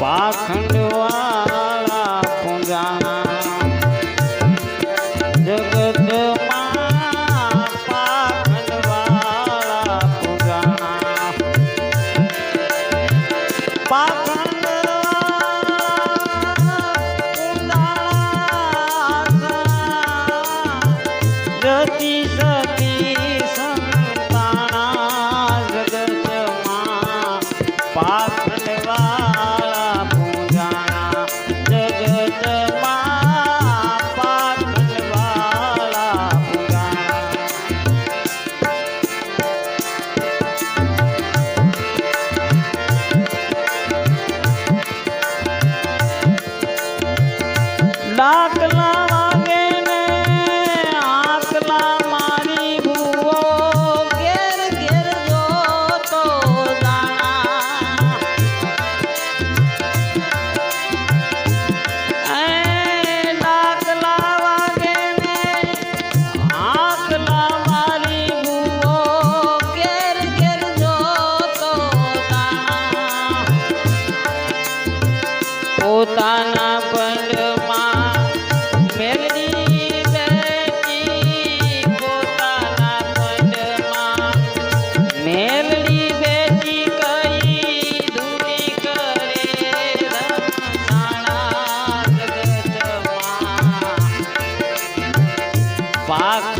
પાખંડવા દાખલા વાગે ને આકલા મારી ભૂવો, ઘેર ઘેર જોતો દાખલા વાગે ને આકલા મારી ભૂવો, ઘેર ઘેર જોતો પોતાના 好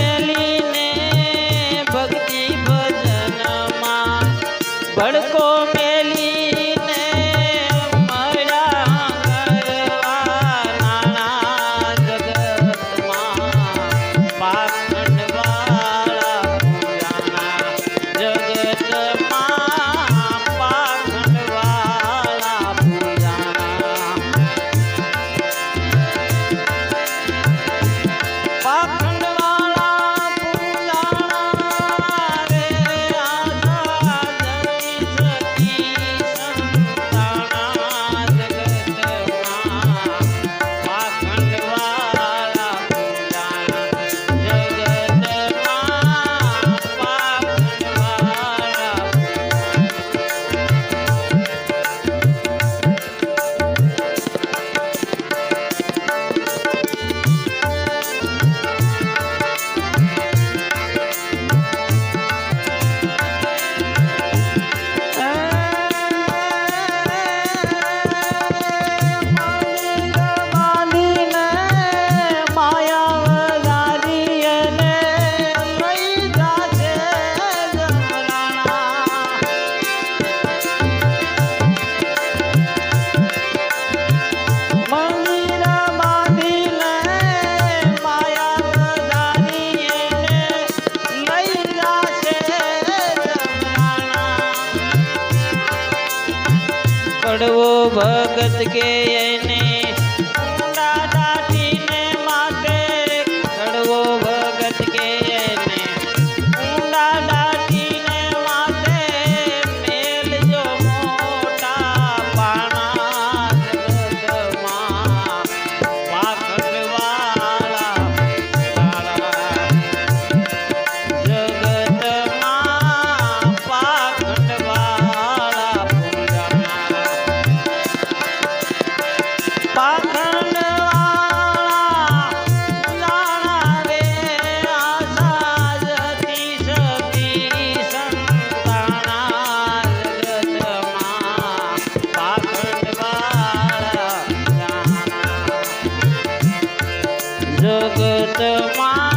ભગત કે એને जगत मा